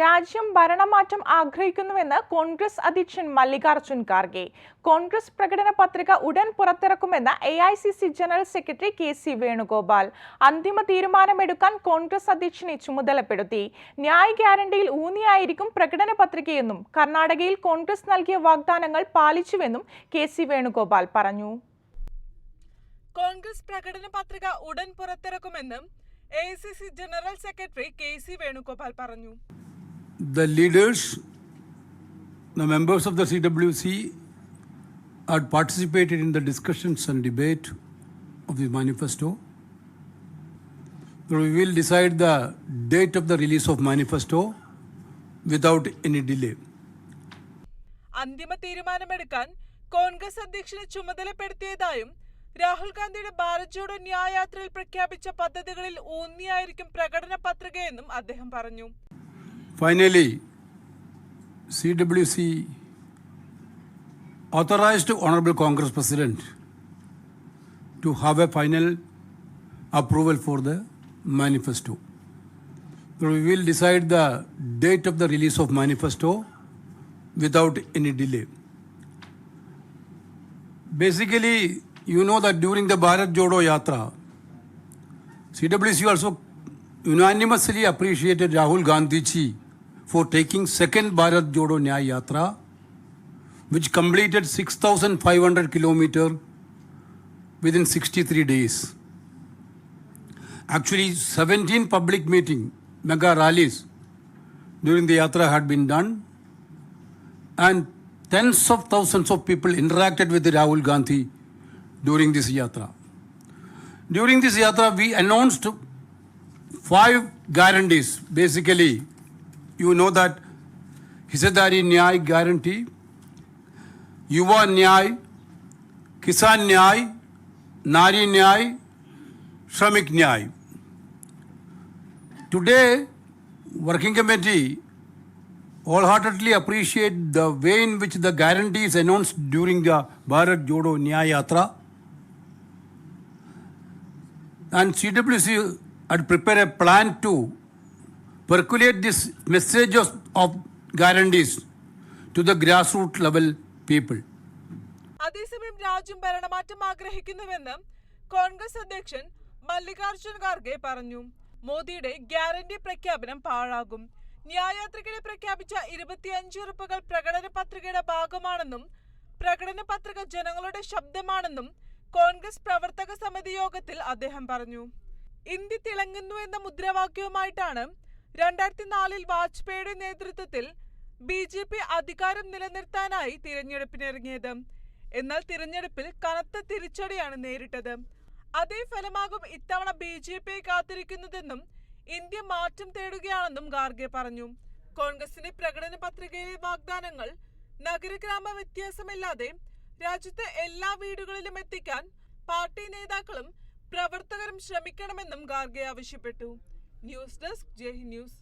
രാജ്യം ഭരണമാറ്റം ആഗ്രഹിക്കുന്നുവെന്ന് കോൺഗ്രസ് അധ്യക്ഷൻ മല്ലികാർജുൻ ഖാർഗെ. കോൺഗ്രസ് പ്രകടന പത്രിക ഉടൻ പുറത്തിറക്കുമെന്ന് A I C C general secretary K C Venugopal. അന്തിമ തീരുമാനമെടുക്കാൻ കോൺഗ്രസ് അധ്യക്ഷനെ ചുമതലപ്പെടുത്തി. ന്യായ ഗ്യാരണ്ടിയിൽ ഊന്നിയായിരിക്കും പ്രകടന പത്രികയെന്നും കർണാടകയിൽ കോൺഗ്രസ് നൽകിയ വാഗ്ദാനങ്ങൾ പാലിച്ചുവെന്നും കെ സി വേണുഗോപാൽ പറഞ്ഞു. കോൺഗ്രസ് പ്രകടന പത്രിക ഉടൻ പുറത്തിറക്കുമെന്നും A C C general secretary K C Venugopal പറഞ്ഞു. The leaders, the members of the CWC had participated in the discussions and debate of the manifesto. We will decide the date of the release of manifesto without any delay. അന്തിമ തീരുമാനമെടുക്കാൻ കോൺഗ്രസ് അധ്യക്ഷനെ ചുമതലപ്പെടുത്തിയതായും രാഹുൽ ഗാന്ധിയുടെ ഭാരത് ജോഡോ ന്യായയാത്രയിൽ പ്രഖ്യാപിച്ച പദ്ധതികളിൽ ഊന്നിയായിരിക്കും പ്രകടന പത്രികയെന്നും അദ്ദേഹം പറഞ്ഞു Finally, CWC authorized Honorable Congress President to have a final approval for the manifesto. We will decide the date of the release of manifesto without any delay. Basically, you know that during the Bharat Jodo Yatra, CWC also unanimously appreciated Rahul Gandhi for taking second Bharat Jodo Nyaya Yatra, which completed 6,500 kilometer within 63 days. Actually, 17 public meeting, mega rallies during the yatra had been done, and tens of thousands of people interacted with Rahul Gandhi during this yatra. During this yatra, we announced five guarantees. Basically, you know that Hisadari Nyay guarantee, Yuva Nyay, Kisan Nyay, Nari Nyay, Shramik Nyay. Today, working committee wholeheartedly appreciate the way in which the guarantee is announced during the Bharat Jodo Nyay Yatra. And CWC had prepared a plan to percolate this message of, of guarantees to the grassroots level people. അതേസമയം രാജ്യം ഭരണമാറ്റം ആഗ്രഹിക്കുന്നുവെന്ന് കോൺഗ്രസ് അധ്യക്ഷൻ മല്ലികാർജുൻ ഖാർഗെ പറഞ്ഞു. മോദിയുടെ guarantee പ്രഖ്യാപനം പാഴാകും. ന്യായയാത്രയ്ക്കിടെ പ്രഖ്യാപിച്ച ഇരുപത്തിയഞ്ച് ഉറപ്പുകൾ പ്രകടന പത്രികയുടെ ഭാഗമാണെന്നും പ്രകടന പത്രിക ജനങ്ങളുടെ ശബ്ദമാണെന്നും കോൺഗ്രസ് പ്രവർത്തക സമിതി യോഗത്തിൽ അദ്ദേഹം പറഞ്ഞു. ഇന്ത്യ തിളങ്ങുന്നു എന്ന മുദ്രാവാക്യവുമായിട്ടാണ് രണ്ടായിരത്തി നാലിൽ വാജ്പേയിയുടെ നേതൃത്വത്തിൽ ബി ജെ പി അധികാരം നിലനിർത്താനായി തിരഞ്ഞെടുപ്പിനിറങ്ങിയത്. എന്നാൽ തിരഞ്ഞെടുപ്പിൽ കനത്ത തിരിച്ചടിയാണ് നേരിട്ടത്. അതേ ഫലമാകും ഇത്തവണ ബി ജെ പിയെ കാത്തിരിക്കുന്നതെന്നും ഇന്ത്യ മാറ്റം തേടുകയാണെന്നും ഗാർഗെ പറഞ്ഞു. കോൺഗ്രസിന്റെ പ്രകടന പത്രികയിലെ വാഗ്ദാനങ്ങൾ നഗരഗ്രാമ വ്യത്യാസമില്ലാതെ രാജ്യത്തെ എല്ലാ വീടുകളിലും എത്തിക്കാൻ പാർട്ടി നേതാക്കളും പ്രവർത്തകരും ശ്രമിക്കണമെന്നും ഗാർഗെ ആവശ്യപ്പെട്ടു. news desk Jai Hind news